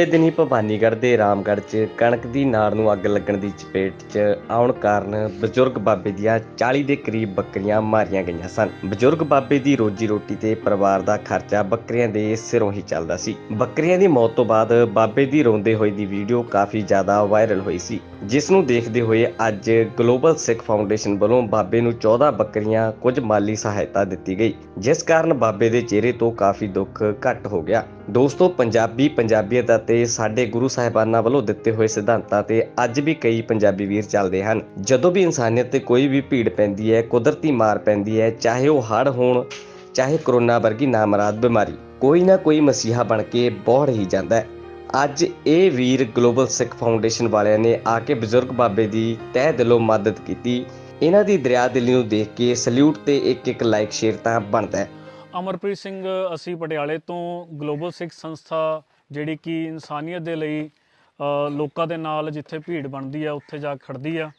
ਬੀਤੇ ਦਿਨੀ ਭਵਾਨੀਗੜ੍ਹ ਦੇ ਰਾਮਗੜ੍ਹ 'ਚ ਕਣਕ ਦੀ ਨਾੜ ਨੂੰ ਅੱਗ ਲੱਗਣ ਦੀ ਚਪੇਟ 'ਚ ਆਉਣ ਕਾਰਨ ਬਜ਼ੁਰਗ ਬਾਬੇ ਦੀਆਂ 40 ਦੇ ਕਰੀਬ ਬੱਕਰੀਆਂ ਮਾਰੀਆਂ ਗਈਆਂ ਸਨ। ਬਜ਼ੁਰਗ ਬਾਬੇ ਦੀ ਰੋਜੀ ਰੋਟੀ ਤੇ ਪਰਿਵਾਰ ਦਾ ਖਰਚਾ ਬੱਕਰੀਆਂ ਦੇ ਸਿਰੋਂ ਹੀ ਚੱਲਦਾ ਸੀ। ਬੱਕਰੀਆਂ ਦੀ ਮੌਤ ਤੋਂ ਬਾਅਦ ਬਾਬੇ ਦੀ ਰੋਂਦੇ ਹੋਏ ਦੀ ਵੀਡੀਓ ਕਾਫੀ ਜ਼ਿਆਦਾ ਵਾਇਰਲ ਹੋਈ ਸੀ। ਜਿਸ ਨੂੰ ਦੇਖਦੇ ਹੋਏ ਅੱਜ ਗਲੋਬਲ ਸਿੱਖ ਫਾਊਂਡੇਸ਼ਨ ਵੱਲੋਂ ਬਾਬੇ ਨੂੰ 14 ਬੱਕਰੀਆਂ ਕੁਝ ਮਾਲੀ ਸਹਾਇਤਾ ਦਿੱਤੀ ਗਈ। ਜਿਸ ਕਾਰਨ ਬਾਬੇ ਦੇ ਚਿਹਰੇ ਤੋਂ ਕਾਫੀ ਦੁੱਖ ਘੱਟ ਹੋ ਗਿਆ। ਦੋਸਤੋ, ਪੰਜਾਬੀ ਪੰਜਾਬੀਅਤ ਅਤੇ ਸਾਡੇ ਗੁਰੂ ਸਾਹਿਬਾਨਾਂ ਵੱਲੋਂ ਦਿੱਤੇ ਹੋਏ ਸਿਧਾਂਤਾਂ ਤੇ ਅੱਜ ਵੀ ਕਈ ਪੰਜਾਬੀ ਵੀਰ ਚੱਲਦੇ ਹਨ। ਜਦੋਂ ਵੀ ਇਨਸਾਨੀਅਤ ਤੇ ਕੋਈ ਵੀ ਭੀੜ ਪੈਂਦੀ ਹੈ, ਕੁਦਰਤੀ ਮਾਰ ਪੈਂਦੀ ਹੈ, ਚਾਹੇ ਉਹ ਹੜ੍ਹ ਹੋਣ, ਚਾਹੇ ਕਰੋਨਾ ਵਰਗੀ ਨਾਮਰਾਦ ਬਿਮਾਰੀ, ਕੋਈ ਨਾ ਕੋਈ ਮਸੀਹਾ ਬਣ ਕੇ ਬੋੜ ਹੀ ਜਾਂਦਾ ਹੈ। ਅੱਜ ਇਹ ਵੀਰ ਗਲੋਬਲ ਸਿੱਖ ਫਾਊਂਡੇਸ਼ਨ ਵਾਲਿਆਂ ਨੇ ਆ ਕੇ ਬਜ਼ੁਰਗ ਬਾਬੇ ਦੀ ਤਹਿ ਦਿਲੋਂ ਮਦਦ ਕੀਤੀ। ਇਹਨਾਂ ਦੀ ਦਰਿਆ ਦਿਲੀ ਨੂੰ ਦੇਖ ਕੇ ਸਲੂਟ ਤੇ ਇੱਕ ਇੱਕ ਲਾਈਕ ਸ਼ੇਅਰ ਤਾਂ ਬਣਦਾ ਹੈ। ਅਮਰਪ੍ਰੀਤ ਸਿੰਘ ਅਸੀਂ ਪਟਿਆਲੇ ਤੋਂ ਗਲੋਬਲ ਸਿੱਖ ਸੰਸਥਾ ਜਿਹੜੀ ਕਿ ਇਨਸਾਨੀਅਤ ਦੇ ਲਈ ਲੋਕਾਂ ਦੇ ਨਾਲ ਜਿੱਥੇ ਭੀੜ ਬਣਦੀ ਆ ਉੱਥੇ ਜਾ ਖੜਦੀ ਆ।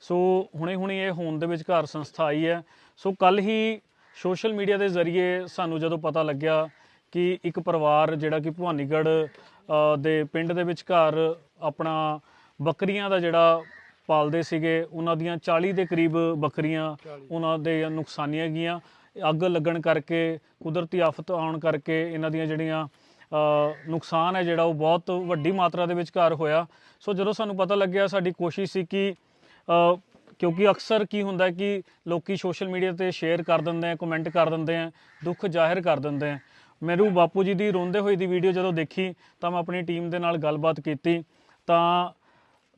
ਸੋ ਹੁਣੇ ਹੁਣੇ ਇਹ ਹੋਂਦ ਦੇ ਵਿਚਕਾਰ ਸੰਸਥਾ ਆਈ ਹੈ। ਸੋ ਕੱਲ ਹੀ ਸੋਸ਼ਲ ਮੀਡੀਆ ਦੇ ਜ਼ਰੀਏ ਸਾਨੂੰ ਜਦੋਂ ਪਤਾ ਲੱਗਿਆ ਕਿ ਇੱਕ ਪਰਿਵਾਰ ਜਿਹੜਾ ਕਿ ਭਵਾਨੀਗੜ੍ਹ ਦੇ ਪਿੰਡ ਦੇ ਵਿਚਕਾਰ ਆਪਣਾ ਬੱਕਰੀਆਂ ਦਾ ਜਿਹੜਾ ਪਾਲਦੇ ਸੀਗੇ ਉਹਨਾਂ ਦੀਆਂ 40 ਦੇ ਕਰੀਬ ਬੱਕਰੀਆਂ ਉਹਨਾਂ ਦੇ ਨੁਕਸਾਨੀਆਂ ਗਈਆਂ। ਅੱਗ ਲੱਗਣ ਕਰਕੇ, ਕੁਦਰਤੀ ਆਫਤ ਆਉਣ ਕਰਕੇ ਇਹਨਾਂ ਦੀਆਂ ਜਿਹੜੀਆਂ ਨੁਕਸਾਨ ਹੈ ਜਿਹੜਾ ਉਹ ਬਹੁਤ ਵੱਡੀ ਮਾਤਰਾ ਦੇ ਵਿੱਚ ਘਰ ਹੋਇਆ। ਸੋ ਜਦੋਂ ਸਾਨੂੰ ਪਤਾ ਲੱਗਿਆ, ਸਾਡੀ ਕੋਸ਼ਿਸ਼ ਸੀ ਕਿ ਕਿਉਂਕਿ ਅਕਸਰ ਕੀ ਹੁੰਦਾ ਕਿ ਲੋਕੀ ਸੋਸ਼ਲ ਮੀਡੀਆ ਤੇ ਸ਼ੇਅਰ ਕਰ ਦਿੰਦੇ ਆ, ਕਮੈਂਟ ਕਰ ਦਿੰਦੇ ਆ, ਦੁੱਖ ਜ਼ਾਹਿਰ ਕਰ ਦਿੰਦੇ ਆ। ਮੈਨੂੰ ਬਾਪੂ ਜੀ ਦੀ ਰੋਂਦੇ ਹੋਏ ਦੀ ਵੀਡੀਓ ਜਦੋਂ ਦੇਖੀ, ਤਾਂ ਮੈਂ ਆਪਣੀ ਟੀਮ ਦੇ ਨਾਲ ਗੱਲਬਾਤ ਕੀਤੀ। ਤਾਂ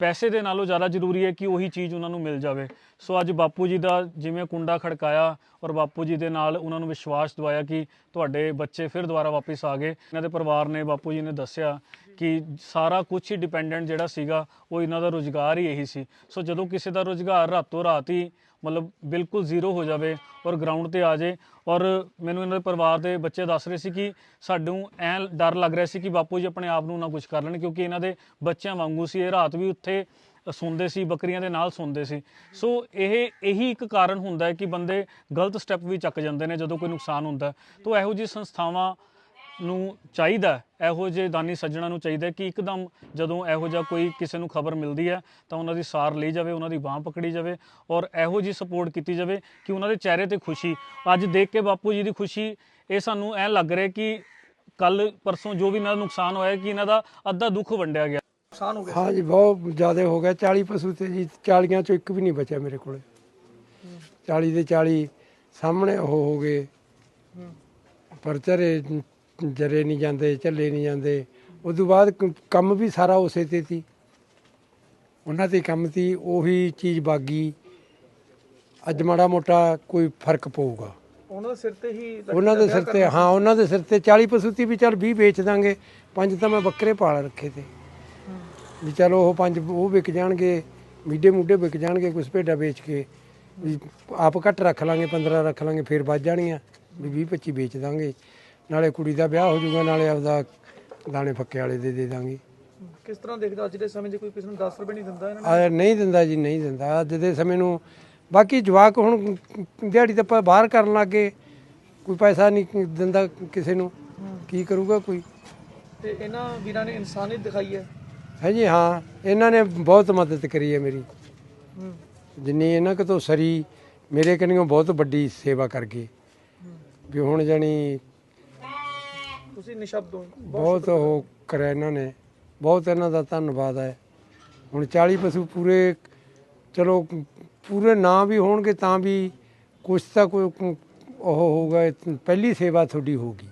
ਪੈਸੇ ਦੇ ਨਾਲੋਂ ਜ਼ਿਆਦਾ ਜ਼ਰੂਰੀ ਹੈ ਕਿ ਉਹੀ ਚੀਜ਼ ਉਹਨਾਂ ਨੂੰ ਮਿਲ ਜਾਵੇ। ਸੋ ਅੱਜ ਬਾਪੂ ਜੀ ਦਾ ਜਿਵੇਂ ਕੁੰਡਾ ਖੜਕਾਇਆ ਔਰ ਬਾਪੂ ਜੀ ਦੇ ਨਾਲ ਉਹਨਾਂ ਨੂੰ ਵਿਸ਼ਵਾਸ ਦਿਵਾਇਆ ਕਿ ਤੁਹਾਡੇ ਬੱਚੇ ਫਿਰ ਦੁਬਾਰਾ ਵਾਪਸ ਆ ਗਏ। ਇਹਨਾਂ ਦੇ ਪਰਿਵਾਰ ਨੇ ਬਾਪੂ ਜੀ ਨੇ ਦੱਸਿਆ ਕਿ ਸਾਰਾ ਕੁਝ ਹੀ ਡਿਪੈਂਡੈਂਟ ਜਿਹੜਾ ਸੀਗਾ, ਉਹ ਇਹਨਾਂ ਦਾ ਰੋਜ਼ਗਾਰ ਹੀ ਇਹੀ ਸੀ। ਸੋ ਜਦੋਂ ਕਿਸੇ ਦਾ ਰੋਜ਼ਗਾਰ ਰਾਤੋਂ ਰਾਤ ਹੀ ਮਤਲਬ ਬਿਲਕੁਲ ਜ਼ੀਰੋ ਹੋ ਜਾਵੇ ਔਰ ਗਰਾਊਂਡ ਤੇ ਆ ਜਾਏ ਔਰ ਮੈਨੂੰ ਇਹਨਾਂ ਦੇ ਪਰਿਵਾਰ ਦੇ ਬੱਚੇ ਦੱਸ ਰਹੇ ਸੀ ਕਿ ਸਾਨੂੰ ਐ ਡਰ ਲੱਗ ਰਿਹਾ ਸੀ ਕਿ ਬਾਪੂ ਜੀ ਆਪਣੇ ਆਪ ਨੂੰ ਨਾ ਕੁਝ ਕਰ ਲੈਣ ਕਿਉਂਕਿ ਇਹਨਾਂ ਦੇ ਬੱਚਿਆਂ ਵਾਂਗੂ ਸੀ। ਇਹ ਰਾਤ ਵੀ ਉੱਥੇ ਸੁਣਦੇ ਸੀ, ਬੱਕਰੀਆਂ ਦੇ ਨਾਲ ਸੁਣਦੇ ਸੀ। ਸੋ ਇਹ, ਇਹੀ ਇੱਕ ਕਾਰਨ ਹੁੰਦਾ ਹੈ ਕਿ ਬੰਦੇ ਗਲਤ ਸਟੈਪ ਵੀ ਚੱਕ ਜਾਂਦੇ ਨੇ ਜਦੋਂ ਕੋਈ ਨੁਕਸਾਨ ਹੁੰਦਾ ਤਾਂ ਇਹੋ ਜਿਹੀ ਸੰਸਥਾਵਾਂ ਨੂੰ ਚਾਹੀਦਾ ਇਹੋ ਜਿਹੇ ਦਾਨੀ ਸੱਜਣਾ ਨੂੰ ਚਾਹੀਦਾ ਕਿ ਇੱਕਦਮ ਜਦੋਂ ਇਹੋ ਜਿਹਾ ਕੋਈ ਕਿਸੇ ਨੂੰ ਖਬਰ ਮਿਲਦੀ ਹੈ, ਤਾਂ ਉਹਨਾਂ ਦੀ ਸਾਰ ਲਈ ਜਾਵੇ, ਉਹਨਾਂ ਦੀ ਬਾਹ ਪਕੜੀ ਜਾਵੇ ਔਰ ਇਹੋ ਜਿਹੀ ਸਪੋਰਟ ਕੀਤੀ ਜਾਵੇ ਕਿ ਉਹਨਾਂ ਦੇ ਚਿਹਰੇ ਤੇ ਖੁਸ਼ੀ। ਅੱਜ ਦੇਖ ਕੇ ਬਾਪੂ ਜੀ ਦੀ ਖੁਸ਼ੀ, ਇਹ ਸਾਨੂੰ ਐ ਲੱਗ ਰਿਹਾ ਕਿ ਕੱਲ ਪਰਸੋਂ ਜੋ ਵੀ ਇਹਨਾਂ ਦਾ ਨੁਕਸਾਨ ਹੋਇਆ ਕਿ ਇਹਨਾਂ ਦਾ ਅੱਧਾ ਦੁੱਖ ਵੰਡਿਆ ਗਿਆ। ਨੁਕਸਾਨ ਹੋ ਗਿਆ ਹਾਂ ਜੀ ਬਹੁਤ ਜ਼ਿਆਦਾ ਹੋ ਗਿਆ। 40 ਪਸ਼ੂ ਤੇ ਜੀ 40 ਚੋਂ ਇੱਕ ਵੀ ਨਹੀਂ ਬਚਿਆ ਮੇਰੇ ਕੋਲੇ। 40 ਦੇ 40 ਸਾਹਮਣੇ ਉਹ ਹੋ ਗਏ। ਪਰ ਚਰੇ ਜਰੇ ਨਹੀਂ ਜਾਂਦੇ ਚੱਲੇ ਨਹੀਂ ਜਾਂਦੇ। ਉਸ ਤੋਂ ਬਾਅਦ ਕੰਮ ਵੀ ਸਾਰਾ ਉਸੇ ਤੇ ਸੀ। ਉਹਨਾਂ ਤੇ ਕੰਮ ਸੀ ਉਹੀ ਚੀਜ਼ ਬਾਗੀ। ਅੱਜ ਮਾੜਾ ਮੋਟਾ ਕੋਈ ਫ਼ਰਕ ਪਊਗਾ। ਉਹਨਾਂ ਦੇ ਸਿਰ ਤੇ ਹੀ ਉਹਨਾਂ ਦੇ ਸਿਰ ਤੇ ਹਾਂ ਉਹਨਾਂ ਦੇ ਸਿਰ ਤੇ 40 ਪਸ਼ੂ ਵੀ ਚੱਲ 20 ਵੇਚ ਦਾਂਗੇ। ਪੰਜ ਤਾਂ ਮੈਂ ਬੱਕਰੇ ਪਾਲ ਰੱਖੇ ਤੇ। ਵੀ ਚਲੋ ਉਹ ਪੰਜ ਉਹ ਵਿਕ ਜਾਣਗੇ ਮੀਡੇ ਮੁੱਢੇ ਵਿਕ ਜਾਣਗੇ ਕੁਛ ਭੇਡਾਂ ਵੇਚ ਕੇ ਵੀ ਆਪ ਘੱਟ ਰੱਖ ਲਾਂਗੇ 15 ਰੱਖ ਲਾਂਗੇ ਫੇਰ ਵੱਜ ਜਾਣੀਆਂ ਵੀ 20 25 ਵੇਚ ਦਾਂਗੇ। ਨਾਲੇ ਕੁੜੀ ਦਾ ਵਿਆਹ ਹੋ ਜਾਊਗਾ ਨਾਲੇ ਆਪਦਾ ਦਾਣੇ ਫੱਕੇ ਵਾਲੇ ਦੇ ਦੇ ਦਾਂਗੇ। ਕਿਸ ਤਰ੍ਹਾਂ ਦੇਖਦਾ ਅੱਜ ਦੇ ਸਮੇਂ 'ਚ ਕੋਈ ਕਿਸੇ ਨੂੰ 10 ਰੁਪਏ ਨਹੀਂ ਦਿੰਦਾ ਇਹਨਾਂ ਆ ਨਹੀਂ ਦਿੰਦਾ ਜੀ ਨਹੀਂ ਦਿੰਦਾ। ਅੱਜ ਦੇ ਸਮੇਂ ਨੂੰ ਬਾਕੀ ਜਵਾਕ ਹੁਣ ਦਿਹਾੜੀ ਤਾਂ ਆਪਾਂ ਬਾਹਰ ਕਰਨ ਲੱਗੇ ਕੋਈ ਪੈਸਾ ਨਹੀਂ ਦਿੰਦਾ ਕਿਸੇ ਨੂੰ ਕੀ ਕਰੂਗਾ ਕੋਈ। ਨੇ ਤੇ ਇਹਨਾਂ ਵੀਰਾਂ ਨੇ ਇਨਸਾਨੀਅਤ ਦਿਖਾਈ ਹੈ। ਹੈ ਜੀ ਹਾਂ। ਇਹਨਾਂ ਨੇ ਬਹੁਤ ਮਦਦ ਕਰੀ ਹੈ ਮੇਰੀ। ਜਿੰਨੀ ਇਹਨਾਂ ਕੋ ਤੋਂ ਸਰੀ ਮੇਰੇ ਕਨੀਓ ਬਹੁਤ ਵੱਡੀ ਸੇਵਾ ਕਰ ਗਏ। ਵੀ ਹੁਣ ਜਾਣੀ ਤੁਸੀਂ ਨਿਸ਼ਬਦ ਹੋ। ਬਹੁਤ ਉਹ ਕਰਿਆ ਇਹਨਾਂ ਨੇ। ਬਹੁਤ ਇਹਨਾਂ ਦਾ ਧੰਨਵਾਦ ਹੈ। ਹੁਣ 40 ਪਸ਼ੂ ਪੂਰੇ ਚਲੋ ਪੂਰੇ ਨਾ ਵੀ ਹੋਣਗੇ ਤਾਂ ਵੀ ਕੁਛ ਤਾਂ ਕੋਈ ਉਹ ਹੋਊਗਾ ਪਹਿਲੀ ਸੇਵਾ ਤੁਹਾਡੀ ਹੋਊਗੀ।